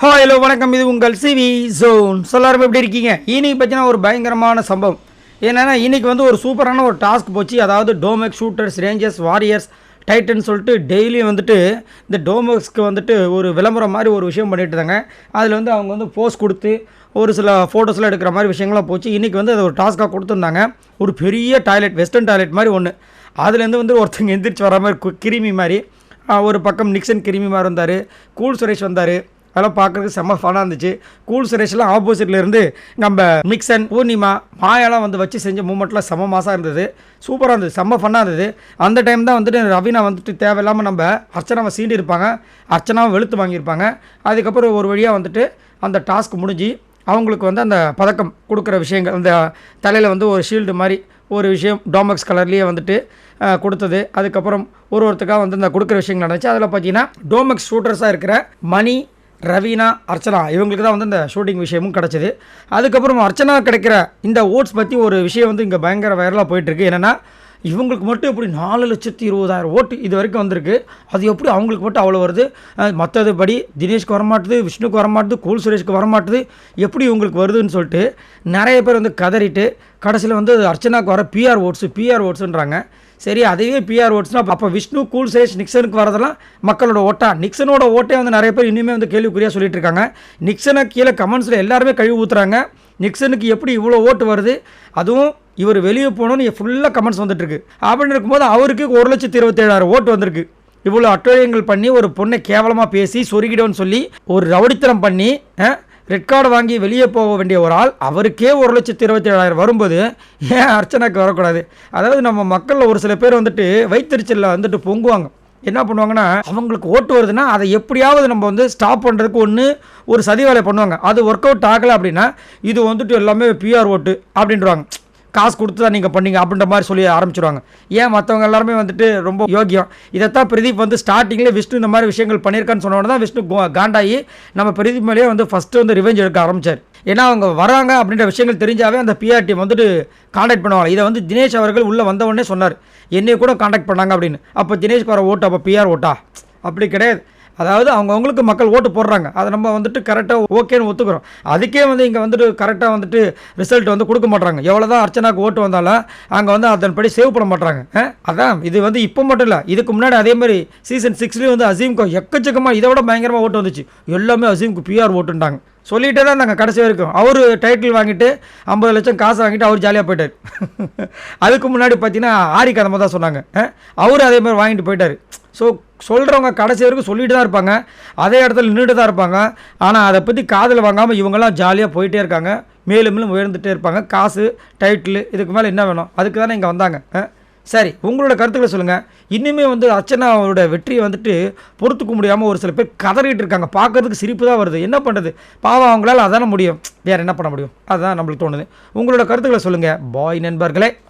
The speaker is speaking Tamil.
ஹாய் ஹலோ வணக்கம். இது உங்கள் சிவி ஜோன் எல்லாருமே எப்படி இருக்கீங்க? இன்னைக்கு பார்த்தீங்கன்னா ஒரு பயங்கரமான சம்பவம். என்னென்னா இன்னைக்கு வந்து ஒரு சூப்பரான ஒரு டாஸ்க் போச்சு. அதாவது டோமெக் ஷூட்டர்ஸ் ரேஞ்சர்ஸ் வாரியர்ஸ் டைட்டன் சொல்லிட்டு டெய்லியும் வந்துட்டு இந்த டோமெக்ஸ்க்கு வந்துட்டு ஒரு விளம்பரம் மாதிரி ஒரு விஷயம் பண்ணிட்டு இருந்தாங்க. அதில் வந்து அவங்க வந்து போஸ்ட் கொடுத்து ஒரு சில ஃபோட்டோஸ்லாம் எடுக்கிற மாதிரி விஷயங்கள்லாம் போச்சு. இன்றைக்கி வந்து அது ஒரு டாஸ்க்காக கொடுத்துருந்தாங்க. ஒரு பெரிய டாய்லெட் வெஸ்டர்ன் டாய்லெட் மாதிரி ஒன்று அதுலேருந்து வந்து ஒருத்தங்க எந்திரிச்சு வர மாதிரி கு- கிருமி மாதிரி ஒரு பக்கம் நிக்சன் கிருமி மாதிரி வந்தார். கூல் சுரேஷ் வந்தார். அதெல்லாம் பார்க்குறதுக்கு செம்ம ஃபனாக இருந்துச்சு. கூல் சுரேஷ்லாம் ஆப்போசிட்ல இருந்து நம்ம மிக்சன் பூர்ணிமா மாயாலாம் வந்து வச்சு செஞ்ச மூமெண்ட்லாம் செம்ம மாசாக இருந்தது. சூப்பராக இருந்தது செம்ம ஃபன்னாக இருந்தது. அந்த டைம் தான் வந்துட்டு ரவீனா வந்துட்டு தேவையில்லாமல் நம்ம அர்ச்சனாவை சீண்டி இருப்பாங்க. அர்ச்சனாவை வெளுத்து வாங்கியிருப்பாங்க. அதுக்கப்புறம் ஒரு வழியாக வந்துட்டு அந்த டாஸ்க் முடிஞ்சு அவங்களுக்கு வந்து அந்த பதக்கம் கொடுக்குற விஷயங்கள் அந்த தலையில் வந்து ஒரு ஷீல்டு மாதிரி ஒரு விஷயம் டாமக்ஸ் கலர்லேயே வந்துட்டு கொடுத்தது. அதுக்கப்புறம் ஒரு ஒருத்தருக்காக வந்து இந்த கொடுக்குற விஷயங்கள் நடந்துச்சு. அதில் பார்த்தீங்கன்னா டோமக்ஸ் ஷூட்டர்ஸாக இருக்கிற மணி ரவீனா அர்ச்சனா இவங்களுக்கு தான் வந்து இந்த ஷூட்டிங் விஷயமும் கிடச்சிது. அதுக்கப்புறம் அர்ச்சனா கிடைக்கிற இந்த ஓட்ஸ் பற்றி ஒரு விஷயம் வந்து இங்கே பயங்கர வைரலாக போயிட்டுருக்கு. என்னென்னா இவங்களுக்கு மட்டும் எப்படி நாலு லட்சத்தி இருபதாயிரம் ஓட்டு இது வரைக்கும் வந்திருக்கு. அது எப்படி அவங்களுக்கு மட்டும் அவ்வளோ வருது? மற்றது படி தினேஷ்க்கு வரமாட்டுது விஷ்ணுக்கு வரமாட்டுது கூல் சுரேஷ்க்கு வரமாட்டுது எப்படி இவங்களுக்கு வருதுன்னு சொல்லிட்டு நிறைய பேர் வந்து கதறிட்டு கடைசியில் வந்து அர்ச்சனாக்கு வர பிஆர் ஓட்ஸு பிஆர் ஓட்ஸுன்றாங்க சரி அதையே பிஆர் ஓட்ஸ்னா அப்போ விஷ்ணு கூல் சுரேஷ் நிக்சனுக்கு வரதெல்லாம் மக்களோட ஓட்டா. நிக்சனோட ஓட்டே வந்து நிறைய பேர் இன்னுமே வந்து கேள்விக்குறியாக சொல்லிட்டு இருக்காங்க. நிக்சனை கீழே கமெண்ட்ஸில் எல்லாருமே கழுவி ஊற்றுறாங்க நிக்சனுக்கு எப்படி இவ்வளோ ஓட்டு வருது? அதுவும் இவர் வெளியே போகணுன்னு ஃபுல்லாக கமெண்ட்ஸ் வந்துட்டுருக்கு அப்படின்னு இருக்கும்போது அவருக்கு ஒரு லட்சத்தி இருபத்தேழாயிரம் ஓட்டு வந்திருக்கு. இவ்வளோ அட்டூழியங்கள் பண்ணி ஒரு பொண்ணை கேவலமாக பேசி சொருகிடும்னு சொல்லி ஒரு ரவுடித்தனம் பண்ணி ரெட் கார்டு வாங்கி வெளியே போக வேண்டிய ஒரு ஆள் அவருக்கே ஒரு லட்சத்தி இருபத்தி ஏழாயிரம் வரும்போது ஏன் அர்ச்சனாக்கு வரக்கூடாது? அதாவது நம்ம மக்களில் ஒரு சில பேர் வந்துட்டு வைத்தறிச்சலில் வந்துட்டு பொங்குவாங்க. என்ன பண்ணுவாங்கன்னா அவங்களுக்கு ஓட்டு வருதுன்னா அதை எப்படியாவது நம்ம வந்து ஸ்டாப் பண்ணுறதுக்கு ஒன்று ஒரு சதி வேலை பண்ணுவாங்க. அது ஒர்க் அவுட் ஆகலை அப்படின்னா இது வந்துட்டு எல்லாமே பிஆர் ஓட்டு அப்படின்றாங்க. காசு கொடுத்து தான் நீங்கள் பண்ணீங்க அப்படின்ற மாதிரி சொல்லி ஆரம்பிச்சிருவாங்க. ஏன் மற்றவங்க எல்லாருமே வந்துட்டு ரொம்ப யோகியம். இதைத்தான் பிரதீப் வந்து ஸ்டார்டிங்கில் விஷ்ணு இந்த மாதிரி விஷயங்கள் பண்ணியிருக்கான்னு சொன்ன தான் விஷ்ணு கோ- காண்டாகி நம்ம பிரதீப் மேலேயே வந்து ஃபஸ்ட்டு வந்து ரிவெஞ்ச் எடுக்க ஆரம்பிச்சார். ஏன்னா அவங்க வராங்க அப்படின்ற விஷயங்கள் தெரிஞ்சாவே அந்த பிஆர் டீம் வந்துட்டு காண்டாக்ட் பண்ணுவாங்க. இதை வந்து தினேஷ் அவர்கள் உள்ளே வந்தவொடனே சொன்னார். என்னையை கூட காண்டாக்ட் பண்ணாங்க அப்படின்னு. அப்போ தினேஷ் வர ஓட்டு அப்போ பிஆர் ஓட்டா? அப்படி கிடையாது. அதாவது அவங்கவுங்களுக்கு மக்கள் ஓட்டு போடுறாங்க. அதை நம்ம வந்துட்டு கரெக்டாக ஓகேன்னு ஒத்துக்கிறோம். அதுக்கே வந்து இங்கே வந்துட்டு கரெக்டாக வந்துட்டு ரிசல்ட் வந்து கொடுக்க மாட்றாங்க. எவ்வளோ தான் அர்ச்சனாக்கு ஓட்டு வந்தாலும் அங்கே வந்து அதன்படி சேவ் பண்ண மாட்றாங்க. அதான் இது வந்து இப்போ மட்டும் இல்லை இதுக்கு முன்னாடி அதே மாதிரி சீசன் சிக்ஸ்லேயும் வந்து அசீம்க்கு எக்கச்சக்கமாக இதை விட பயங்கரமாக ஓட்டு வந்துச்சு. எல்லாமே அசீம்க்கு பிஆர் ஓட்டுன்ட்டாங்க. சொல்லிகிட்டே தான் நாங்கள் கடைசி வரைக்கும். அவர் டைட்டில் வாங்கிட்டு ஐம்பது லட்சம் காசு வாங்கிட்டு அவர் ஜாலியாக போயிட்டார். அதுக்கு முன்னாடி பார்த்தீங்கன்னா ஆரி கதமாக தான் சொன்னாங்க. அவர் அதே மாதிரி வாங்கிட்டு போயிட்டார். ஸோ சொல்கிறவங்க கடைசி வரைக்கும் சொல்லிட்டு தான் இருப்பாங்க. அதே இடத்துல நின்றுட்டு தான் இருப்பாங்க. ஆனால் அதை பற்றி காதில் வாங்காமல் இவங்கெல்லாம் ஜாலியாக போயிட்டே இருக்காங்க. மேலும் மேலும் உயர்ந்துகிட்டே இருப்பாங்க. காசு டைட்டில் இதுக்கு மேலே என்ன வேணும்? அதுக்கு தானே இங்கே வந்தாங்க. சரி உங்களோட கருத்துக்களை சொல்லுங்கள் இன்னுமே வந்து அர்ச்சனாவோட வெற்றியை வந்துட்டு பொறுத்துக்க முடியாமல் ஒரு சில பேர் கதறிட்டு இருக்காங்க. பார்க்கறதுக்கு சிரிப்பு தான் வருது. என்ன பண்ணுறது பாவம் அவங்களால அதான முடியும். வேறு என்ன பண்ண முடியும்? அதுதான் நம்மளுக்கு தோணுது. உங்களோட கருத்துக்களை சொல்லுங்கள் பாய் நண்பர்களே.